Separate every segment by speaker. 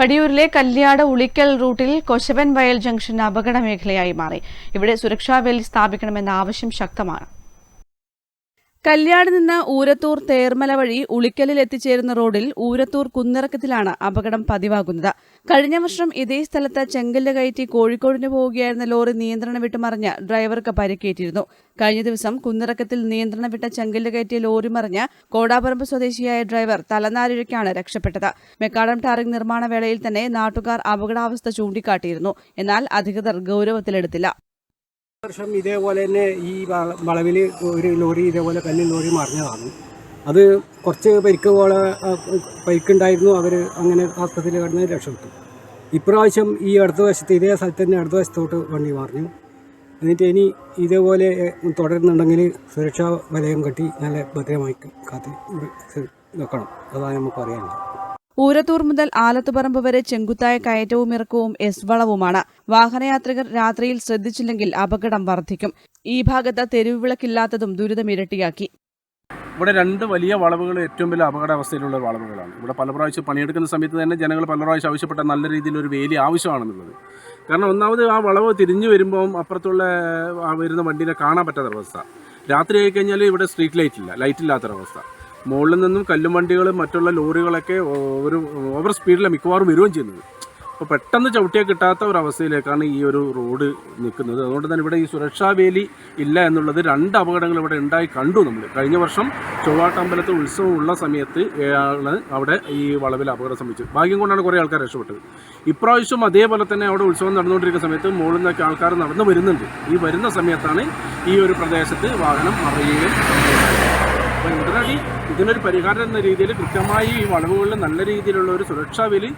Speaker 1: പടിയൂരിലെ കല്യാട് ഉളിക്കൽ റൂട്ടിൽ കൊശവൻ വയൽ ജംഗ്ഷൻ അപകട മേഖലയായി മാറി. ഇവിടെ സുരക്ഷാ വേലി സ്ഥാപിക്കണമെന്ന ആവശ്യം ശക്തമാണ്. കല്യാട് നിന്ന് ഊരത്തൂർ തേർമല വഴി ഉളിക്കലിൽ എത്തിച്ചേരുന്ന റോഡിൽ ഊരത്തൂർ കുന്നിറക്കത്തിലാണ് അപകടം പതിവാകുന്നത്. കഴിഞ്ഞ വർഷം ഇതേ സ്ഥലത്ത് ചെങ്കല്ല് കയറ്റി കോഴിക്കോടിന് പോവുകയായിരുന്ന ലോറി നിയന്ത്രണം വിട്ട് മറിഞ്ഞ് ഡ്രൈവർക്ക് പരിക്കേറ്റിരുന്നു. കഴിഞ്ഞ ദിവസം കുന്നിറക്കത്തിൽ നിയന്ത്രണം വിട്ട ചെങ്കല്ല് കയറ്റിയ ലോറി മറിഞ്ഞ് കോടാപറമ്പ് സ്വദേശിയായ ഡ്രൈവർ തലനാരിഴയ്ക്കാണ് രക്ഷപ്പെട്ടത്. മെക്കാടം ടാറിംഗ് നിർമ്മാണ വേളയിൽ തന്നെ നാട്ടുകാർ അപകടാവസ്ഥ ചൂണ്ടിക്കാട്ടിയിരുന്നു. എന്നാൽ അധികൃതർ ഗൌരവത്തിലെടുത്തില്ല.
Speaker 2: വർഷം ഇതേപോലെ തന്നെ ഈ വളവിൽ ഒരു ലോറി ഇതേപോലെ കല്ലിൽ ലോറി മറിഞ്ഞതാണ്. അത് കുറച്ച് പരിക്ക് പോലെ പരിക്കുണ്ടായിരുന്നു. അവർ അങ്ങനെ ആസ്പത്രിയിൽ കിടന്ന് രക്ഷപ്പെട്ടു. ഇപ്രാവശ്യം ഈ അടുത്ത വശത്ത് ഇതേ സ്ഥലത്ത് തന്നെ അടുത്ത വശത്തോട്ട് വണ്ടി മറിഞ്ഞു. എന്നിട്ട് ഇനി ഇതേപോലെ തുടരുന്നുണ്ടെങ്കിൽ സുരക്ഷാ വലയം കെട്ടി നല്ല ഭദ്രമായി കാത്തി വെക്കണം. അതാണ് നമുക്ക് പറയാനുള്ളത്
Speaker 1: ഊരത്തൂർ മുതൽ ആലത്തുപറമ്പ് വരെ ചെങ്കുത്തായ കയറ്റവും ഇറക്കവും എസ് വളവുമാണ്. വാഹനയാത്രികർ രാത്രിയിൽ ശ്രദ്ധിച്ചില്ലെങ്കിൽ അപകടം വർദ്ധിക്കും. ഈ ഭാഗത്ത് തെരുവിളക്കില്ലാത്തതും ദുരിതം ഇരട്ടിയാക്കി.
Speaker 3: ഇവിടെ രണ്ട് വലിയ വളവുകൾ ഏറ്റവും വലിയ അപകടാവസ്ഥയിലുള്ള വളവുകളാണ്. ഇവിടെ പല പ്രാവശ്യം പണിയെടുക്കുന്ന സമയത്ത് തന്നെ ജനങ്ങൾ പല പ്രാവശ്യം ആവശ്യപ്പെട്ട നല്ല രീതിയിൽ ഒരു വേലി ആവശ്യമാണെന്നുള്ളത്. കാരണം ഒന്നാമത് ആ വളവ് തിരിഞ്ഞു വരുമ്പോൾ അപ്പുറത്തുള്ള വരുന്ന വണ്ടിനെ കാണാൻ പറ്റാത്ത അവസ്ഥ. രാത്രി ആയിക്കഴിഞ്ഞാൽ ഇവിടെ സ്ട്രീറ്റ് ലൈറ്റ് ഇല്ല ലൈറ്റ് ഇല്ലാത്തൊരവസ്ഥ. മുകളിൽ നിന്നും കല്ലും വണ്ടികൾ മറ്റുള്ള ലോറികളൊക്കെ ഒരു ഓവർ സ്പീഡിൽ മിക്കവാറും വരികയും ചെയ്യുന്നത്. അപ്പോൾ പെട്ടെന്ന് ചവിട്ടിയാൽ കിട്ടാത്ത ഒരു അവസ്ഥയിലേക്കാണ് ഈ ഒരു റോഡ് നിൽക്കുന്നത്. അതുകൊണ്ട് തന്നെ ഇവിടെ ഈ സുരക്ഷാ വേലി ഇല്ല എന്നുള്ളത് രണ്ട് അപകടങ്ങൾ ഇവിടെ ഉണ്ടായി കണ്ടു നമ്മൾ. കഴിഞ്ഞ വർഷം ചൊവ്വാട്ടമ്പലത്ത് ഉത്സവം ഉള്ള സമയത്ത് ആണ് അവിടെ ഈ വളവിൽ അപകടം സംഭവിച്ചത് ഭാഗ്യം കൊണ്ടാണ് കുറേ ആൾക്കാർ രക്ഷപ്പെട്ടത്. ഇപ്രാവശ്യം അതേപോലെ തന്നെ അവിടെ ഉത്സവം നടന്നുകൊണ്ടിരിക്കുന്ന സമയത്ത് മുകളിൽ നിന്നൊക്കെ ആൾക്കാർ നടന്നു വരുന്നുണ്ട്. ഈ വരുന്ന സമയത്താണ് ഈ ഒരു പ്രദേശത്ത് വാഹനം മറിയുകയും അപ്പോൾ ഉടനടി ഇതിനൊരു പരിഹാരം എന്ന രീതിയിൽ കൃത്യമായി ഈ വളവുകളിൽ നല്ല രീതിയിലുള്ള ഒരു സുരക്ഷാ വേലി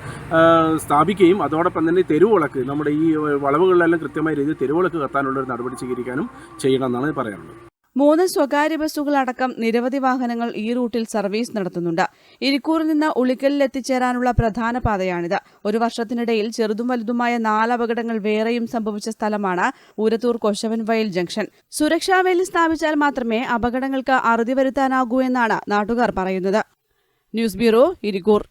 Speaker 3: സ്ഥാപിക്കുകയും അതോടൊപ്പം തന്നെ തെരുവിളക്ക് നമ്മുടെ ഈ വളവുകളിലെല്ലാം കൃത്യമായ രീതിയിൽ തെരുവിളക്ക് കത്താനുള്ള ഒരു നടപടി സ്വീകരിക്കാനും ചെയ്യണമെന്നാണ് പറയാനുള്ളത്.
Speaker 1: മൂന്ന് സ്വകാര്യ ബസ്സുകളടക്കം നിരവധി വാഹനങ്ങൾ ഈ റൂട്ടിൽ സർവീസ് നടത്തുന്നുണ്ട്. ഇരിക്കൂറിൽ നിന്ന് ഉളിക്കലിൽ എത്തിച്ചേരാനുള്ള പ്രധാന പാതയാണിത്. ഒരു വർഷത്തിനിടയിൽ ചെറുതും വലുതുമായ നാല് അപകടങ്ങൾ വേറെയും സംഭവിച്ച സ്ഥലമാണ് ഊരത്തൂർ കൊശവൻവയൽ ജംഗ്ഷൻ. ജംഗ്ഷൻ സുരക്ഷാവേലി സ്ഥാപിച്ചാൽ മാത്രമേ അപകടങ്ങൾക്ക് അറുതി വരുത്താനാകൂ എന്നാണ് നാട്ടുകാർ പറയുന്നത്. News bureau Irikkur.